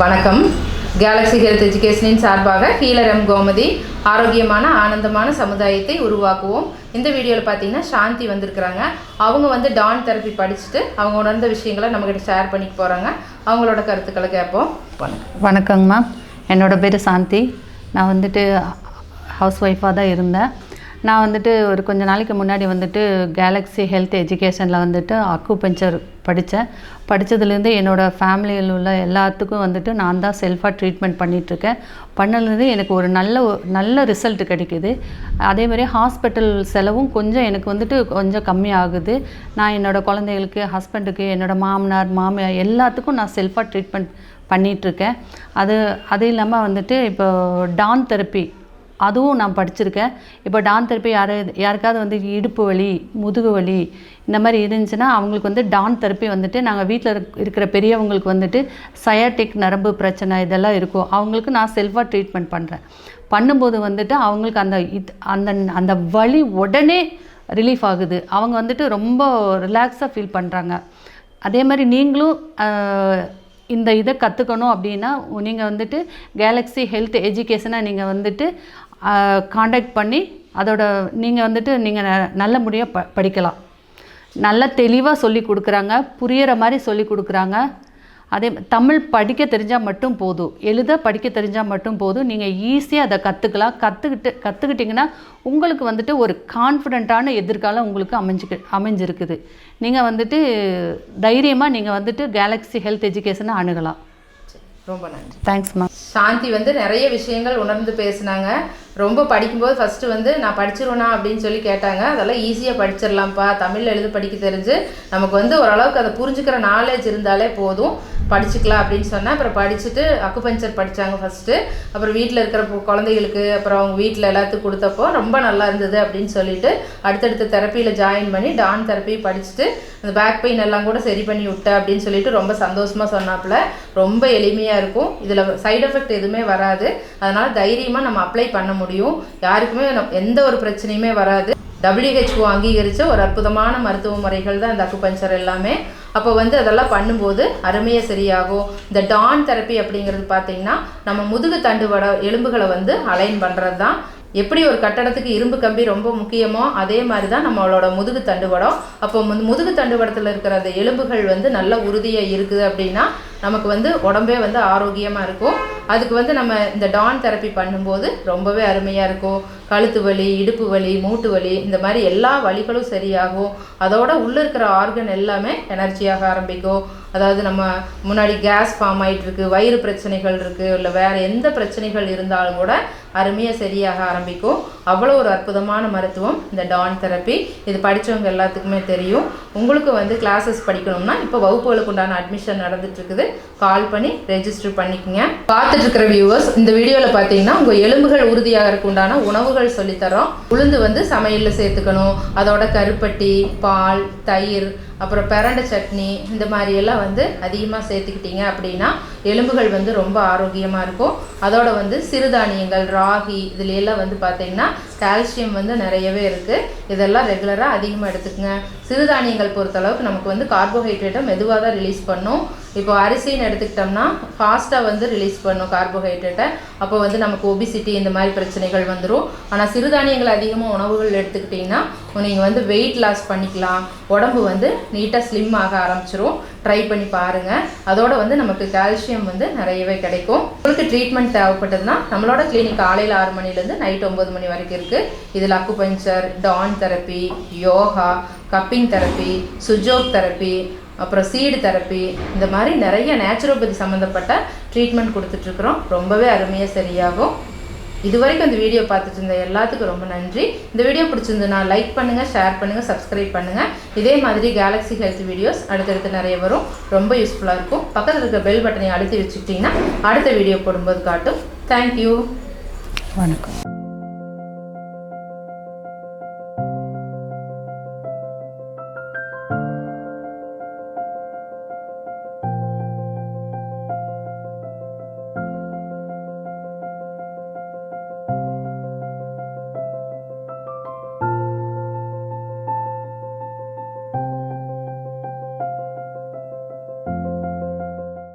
வணக்கம். Galaxy health எஜுகேஷனின் சார்பாக healer M Gomathi ஆரோக்கியமான ஆனந்தமான சமுதாயத்தை உருவாக்குவோம். இந்த வீடியோவில் பார்த்தீங்கன்னா சாந்தி வந்திருக்கிறாங்க. அவங்க வந்து டான் தெரப்பி படிச்சுட்டு அவங்க உணர்ந்த விஷயங்களை நம்மக்கிட்ட ஷேர் பண்ணிக்க போகிறாங்க அவங்களோட கருத்துக்களை கேட்போம். வணக்கம். என்னோடய பேர் சாந்தி. நான் வந்துட்டு ஹவுஸ் ஒய்ஃபாக தான் இருந்தேன். நான் வந்துட்டு ஒரு கொஞ்ச நாளைக்கு முன்னாடி வந்துட்டு கேலக்ஸி ஹெல்த் எஜுகேஷனில் வந்துட்டு அக்குபஞ்சர் படித்தேன் படித்ததுலேருந்து என்னோடய ஃபேமிலியில் உள்ள எல்லாத்துக்கும் வந்துட்டு நான் தான் செல்ஃபாக ட்ரீட்மெண்ட் பண்ணிகிட்ருக்கேன் பண்ணலேருந்து எனக்கு ஒரு நல்ல நல்ல ரிசல்ட் கிடைக்குது. அதேமாதிரி ஹாஸ்பிட்டல் செலவும் கொஞ்சம் எனக்கு வந்துட்டு கொஞ்சம் கம்மியாகுது. நான் என்னோடய குழந்தைகளுக்கு ஹஸ்பண்டுக்கு என்னோடய மாமனார் மாமியார் எல்லாத்துக்கும் நான் செல்ஃபாக ட்ரீட்மெண்ட் பண்ணிகிட்ருக்கேன் அது அது இல்லாமல் வந்துட்டு இப்போ டான் தெரப்பி அதுவும் நான் படிச்சிருக்கேன். இப்போ டான் தெரப்பி யார் யாருக்காவது வந்து இடுப்பு வலி முதுகு வலி இந்த மாதிரி இருந்துச்சுன்னா அவங்களுக்கு வந்து டான் தெரப்பி வந்துட்டு நாங்கள் வீட்டில் இருக்கிற பெரியவங்களுக்கு வந்துட்டு சயாட்டிக் நரம்பு பிரச்சனை இதெல்லாம் இருக்கும். அவங்களுக்கு நான் செல்ஃபாக ட்ரீட்மெண்ட் பண்ணுறேன் பண்ணும்போது வந்துட்டு அவங்களுக்கு அந்த இது அந்த அந்த வலி உடனே ரிலீஃப் ஆகுது. அவங்க வந்துட்டு ரொம்ப ரிலாக்ஸாக ஃபீல் பண்ணுறாங்க அதே மாதிரி நீங்களும் இந்த இதை கற்றுக்கணும் அப்படின்னா நீங்கள் வந்துட்டு கேலக்ஸி ஹெல்த் எஜுகேஷனை நீங்கள் வந்துட்டு காண்டாக்ட் பண்ணி அதோட நீங்கள் வந்துட்டு நீங்கள் நல்ல முடியாக ப படிக்கலாம். நல்ல தெளிவாக சொல்லி கொடுக்குறாங்க புரியிற மாதிரி சொல்லி கொடுக்குறாங்க. அதே தமிழ் படிக்க தெரிஞ்சால் மட்டும் போதும். எழுத படிக்க தெரிஞ்சால் மட்டும் போதும். நீங்கள் ஈஸியாக அதை கற்றுக்கலாம் கற்றுக்கிட்டு கற்றுக்கிட்டிங்கன்னா உங்களுக்கு வந்துட்டு ஒரு கான்ஃபிடெண்ட்டான எதிர்காலம் உங்களுக்கு அமைஞ்சுக்கு அமைஞ்சிருக்குது. நீங்கள் வந்துட்டு தைரியமாக நீங்கள் வந்துட்டு கேலக்ஸி ஹெல்த் எஜுகேஷனை அணுகலாம். ரொம்ப நன்றி. தேங்க்ஸ் மேம் சாந்தி வந்து நிறைய விஷயங்கள் உணர்ந்து பேசுனாங்க. ரொம்ப படிக்கும்போது ஃபஸ்ட்டு வந்து நான் படிச்சிருவேனா அப்படின்னு சொல்லி கேட்டாங்க. அதெல்லாம் ஈஸியாக படிச்சிடலாம்ப்பா தமிழில் எழுத படிக்க தெரிஞ்சு நமக்கு வந்து ஓரளவுக்கு அதை புரிஞ்சுக்கிற நாலேஜ் இருந்தாலே போதும். படிச்சுக்கலாம் அப்படின்னு சொன்னேன் அப்புறம் படிச்சுட்டு அக்குபஞ்சர் படித்தாங்க ஃபஸ்ட்டு அப்புறம் வீட்டில் இருக்கிற குழந்தைகளுக்கு அப்புறம் அவங்க வீட்டில் எல்லாத்துக்கும் கொடுத்தப்போ ரொம்ப நல்லா இருந்தது அப்படின்னு சொல்லிட்டு அடுத்தடுத்த தெரப்பியில் ஜாயின் பண்ணி டான் தெரப்பி படிச்சுட்டு அந்த பேக் பெயின் எல்லாம் கூட சரி பண்ணி விட்டேன் அப்படின்னு சொல்லிட்டு ரொம்ப சந்தோஷமாக சொன்னாப்புல. ரொம்ப எளிமையாக இருக்கும். இதில் சைடு எஃபெக்ட் எதுவுமே வராது. அதனால் தைரியமாக நம்ம அப்ளை பண்ண முடியும். யாருக்குமே எந்த ஒரு பிரச்சனையுமே வராது. டபிள்யூஹெச்ஓ அங்கீகரித்த ஒரு அற்புதமான மருத்துவ முறைகள் தான் இந்த அக்குபஞ்சர் எல்லாமே. அப்போ வந்து அதெல்லாம் பண்ணும்போது அருமையாக சரியாகும். இந்த டான் தெரப்பி அப்படிங்கிறது பார்த்தீங்கன்னா நம்ம முதுகு தண்டுவட எலும்புகளை வந்து அலைன் பண்ணுறது தான் எப்படி ஒரு கட்டடத்துக்கு இரும்பு கம்பி ரொம்ப முக்கியமோ அதே மாதிரி தான் நம்மளோட முதுகு தண்டுவடம் அப்போ முதுகு தண்டுவடத்தில் இருக்கிற அந்த எலும்புகள் வந்து நல்ல உறுதியாக இருக்குது அப்படின்னா நமக்கு வந்து உடம்பே வந்து ஆரோக்கியமாக இருக்கும். அதுக்கு வந்து நம்ம இந்த டான் தெரப்பி பண்ணும்போது ரொம்பவே அருமையாக இருக்கும். கழுத்து வலி இடுப்பு வலி மூட்டு வலி இந்த மாதிரி எல்லா வலிகளும் சரியாகும். அதோட உள்ளே இருக்கிற ஆர்கன் எல்லாமே எனர்ஜியாக ஆரம்பிக்கும். அதாவது நம்ம முன்னாடி கேஸ் ஃபார்ம் ஆகிட்டுருக்கு வயிறு பிரச்சனைகள் இருக்குது இல்லை வேறு எந்த பிரச்சனைகள் இருந்தாலும் கூட அருமையாக சரியாக ஆரம்பிக்கும். அவ்வளோ ஒரு அற்புதமான மருத்துவம் இந்த டான் தெரப்பி இது படித்தவங்க எல்லாத்துக்குமே தெரியும். உங்களுக்கு வந்து கிளாஸஸ் படிக்கணும்னா இப்போ வகுப்புகளுக்கு உண்டான அட்மிஷன் நடந்துட்டுருக்குது கால் பண்ணி ரெஜிஸ்டர் பண்ணிக்கோங்க. பார்த்துட்டு இருக்கிற வியூவர்ஸ் இந்த வீடியோவில் பார்த்தீங்கன்னா உங்கள் எலும்புகள் உறுதியாகிறதுக்கு உண்டான உணவுகள் சொல்லித்தரோம். உளுந்து வந்து சமையலில் சேர்த்துக்கணும். அதோட கருப்பட்டி பால் தயிர் அப்புறம் பிரண்டை சட்னி இந்த மாதிரியெல்லாம் வந்து அதிகமாக சேர்த்துக்கிட்டீங்க அப்படின்னா எலும்புகள் வந்து ரொம்ப ஆரோக்கியமாக இருக்கும். அதோட வந்து சிறுதானியங்கள் ராகி இதுலையெல்லாம் வந்து பார்த்தீங்கன்னா கால்சியம் வந்து நிறையவே இருக்குது இதெல்லாம் ரெகுலராக அதிகமாக எடுத்துக்கங்க. சிறுதானியங்கள் பொறுத்தளவுக்கு நமக்கு வந்து கார்போஹைட்ரேட்டை மெதுவாக தான் ரிலீஸ் பண்ணும். இப்போ அரிசின்னு எடுத்துக்கிட்டோம்னா ஃபாஸ்ட்டாக வந்து ரிலீஸ் பண்ணும் கார்போஹைட்ரேட்டை. அப்போ வந்து நமக்கு ஒபிசிட்டி இந்த மாதிரி பிரச்சனைகள் வந்துடும் ஆனால் சிறுதானியங்கள் அதிகமாக உணவுகள் எடுத்துக்கிட்டிங்கன்னா நீங்கள் வந்து வெயிட் லாஸ் பண்ணிக்கலாம். உடம்பு வந்து நீட்டாக ஸ்லிம் ஆக ஆரம்பிச்சிரும். ட்ரை பண்ணி பாருங்கள் அதோட வந்து நமக்கு கால்சியம் வந்து நிறையவே கிடைக்கும். உங்களுக்கு ட்ரீட்மெண்ட் தேவைப்பட்டதுன்னா நம்மளோட கிளினிக் காலையில் ஆறு மணிலேருந்து நைட் ஒம்பது மணி வரைக்கும் இருக்குது இதில் acupuncture Don therapy yoga cupping therapy sujok therapy அப்புறம் சீடு தெரப்பி இந்த மாதிரி நிறைய நேச்சுரோபதி சம்மந்தப்பட்ட ட்ரீட்மெண்ட் கொடுத்துட்ருக்குறோம் ரொம்பவே அருமையாக சரியாகும். இது வரைக்கும் இந்த வீடியோ பார்த்துட்டு இருந்த எல்லாத்துக்கும் ரொம்ப நன்றி. இந்த வீடியோ பிடிச்சிருந்ததுன்னா லைக் பண்ணுங்கள் ஷேர் பண்ணுங்கள் சப்ஸ்கிரைப் பண்ணுங்கள் இதே மாதிரி கேலக்ஸி ஹெல்த் வீடியோஸ் அடுத்தடுத்து நிறைய வரும். ரொம்ப யூஸ்ஃபுல்லாக இருக்கும். பக்கத்தில் இருக்க பெல் பட்டனை அழுத்தி வச்சுக்கிட்டிங்கன்னா அடுத்த வீடியோ போடும்போது காட்டும். தேங்க்யூ வணக்கம்.